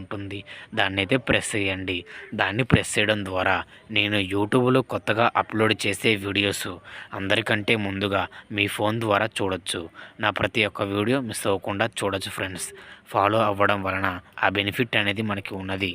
ఉంటుంది. దాన్ని అయితే ప్రెస్ చేయండి. దాన్ని ప్రెస్ చేయడం ద్వారా నేను యూట్యూబ్లో కొత్తగా అప్లోడ్ చేసే వీడియోస్ అందరికంటే ముందుగా మీ ఫోన్ ద్వారా చూడొచ్చు. నా ప్రతి ఒక్క వీడియో మిస్ అవ్వకుండా చూడొచ్చు ఫ్రెండ్స్. ఫాలో అవ్వడం వలన ఆ బెనిఫిట్ అనేది మనకి ఉన్నది.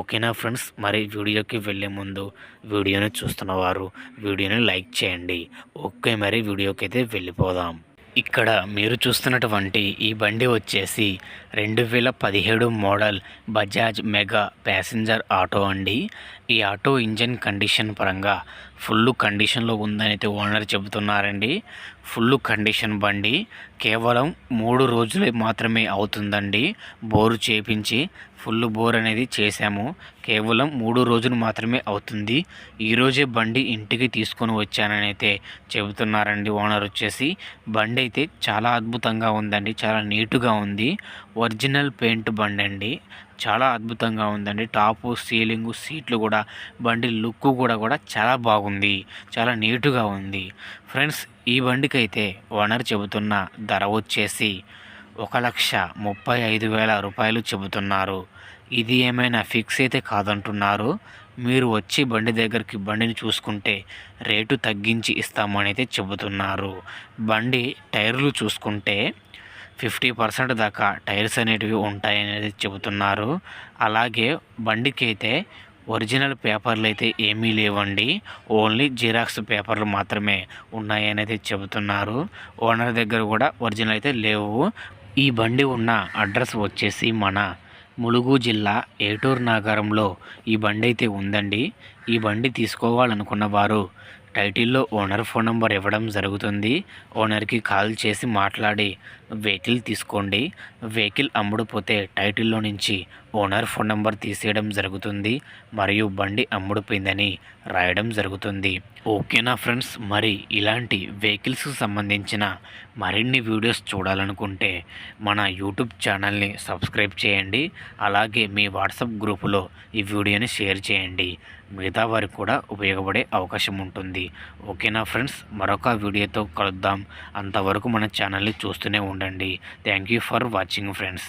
ఓకేనా ఫ్రెండ్స్? మరి వీడియోకి వెళ్ళే ముందు వీడియోని చూస్తున్నవారు వీడియోని లైక్ చేయండి. ఓకే మరి వీడియోకి అయితే వెళ్ళిపోదాం. ఇక్కడ మీరు చూస్తున్నటువంటి ఈ బండి వచ్చేసి రెండు వేల పదిహేడు model Bajaj mega passenger auto అండి. ఈ ఆటో ఇంజన్ కండిషన్ పరంగా ఫుల్ కండిషన్లో ఉందని అయితే ఓనర్ చెబుతున్నారండి. ఫుల్ కండిషన్ బండి. కేవలం మూడు రోజులే మాత్రమే అవుతుందండి. బోరు చేపించి ఫుల్ బోర్ అనేది చేశాము. కేవలం మూడు రోజులు మాత్రమే అవుతుంది. ఈరోజే బండి ఇంటికి తీసుకొని వచ్చానని అయితే చెబుతున్నారండి ఓనర్ వచ్చేసి. బండి అయితే చాలా అద్భుతంగా ఉందండి. చాలా నీటుగా ఉంది. ఒరిజినల్ పెయింట్ బండి అండి చాలా అద్భుతంగా ఉందండి. టాపు సీలింగ్ సీట్లు కూడా బండి లుక్ కూడా కూడా చాలా బాగుంది. చాలా నీటుగా ఉంది. ఫ్రెండ్స్ ఈ బండికి అయితే ఓనర్ చెబుతున్న ధర వచ్చేసి ఒక లక్ష ముప్పై ఐదు వేల రూపాయలు చెబుతున్నారు. ఇది ఏమైనా ఫిక్స్ అయితే కాదంటున్నారు. మీరు వచ్చి బండి దగ్గరికి బండిని చూసుకుంటే రేటు తగ్గించి ఇస్తామని అయితే చెబుతున్నారు. బండి టైర్లు చూసుకుంటే ఫిఫ్టీ పర్సెంట్ దాకా టైర్స్ అనేటివి ఉంటాయనేది చెబుతున్నారు. అలాగే బండికి అయితే ఒరిజినల్ పేపర్లు అయితే ఏమీ లేవండి. ఓన్లీ జిరాక్స్ పేపర్లు మాత్రమే ఉన్నాయనేది చెబుతున్నారు. ఓనర్ దగ్గర కూడా ఒరిజినల్ అయితే లేవు. ఈ బండి ఉన్న అడ్రస్ వచ్చేసి మన ములుగు జిల్లా ఏటూరు నగరంలో ఈ బండి అయితే ఉందండి. ఈ బండి తీసుకోవాలనుకున్న వారు టైటిల్లో ఓనర్ ఫోన్ నెంబర్ ఇవ్వడం జరుగుతుంది. ఓనర్కి కాల్ చేసి మాట్లాడి వెహికల్ తీసుకోండి. వెహికల్ అమ్ముడుపోతే టైటిల్లో నుంచి ఓనర్ ఫోన్ నెంబర్ తీసేయడం జరుగుతుంది. మరియు బండి అమ్ముడుపోయిందని రాయడం జరుగుతుంది. ఓకేనా ఫ్రెండ్స్? మరి ఇలాంటి వెహికల్స్కి సంబంధించిన మరిన్ని వీడియోస్ చూడాలనుకుంటే మన యూట్యూబ్ ఛానల్ని సబ్స్క్రైబ్ చేయండి. అలాగే మీ వాట్సాప్ గ్రూపులో ఈ వీడియోని షేర్ చేయండి. మిగతా వారికి కూడా ఉపయోగపడే అవకాశం ఉంటుంది. ఉంటుంది ఓకేనా ఫ్రెండ్స్? మరొక వీడియోతో కలుద్దాం. అంతవరకు మన ఛానల్ని చూస్తూనే ఉండండి. Thank you for watching friends.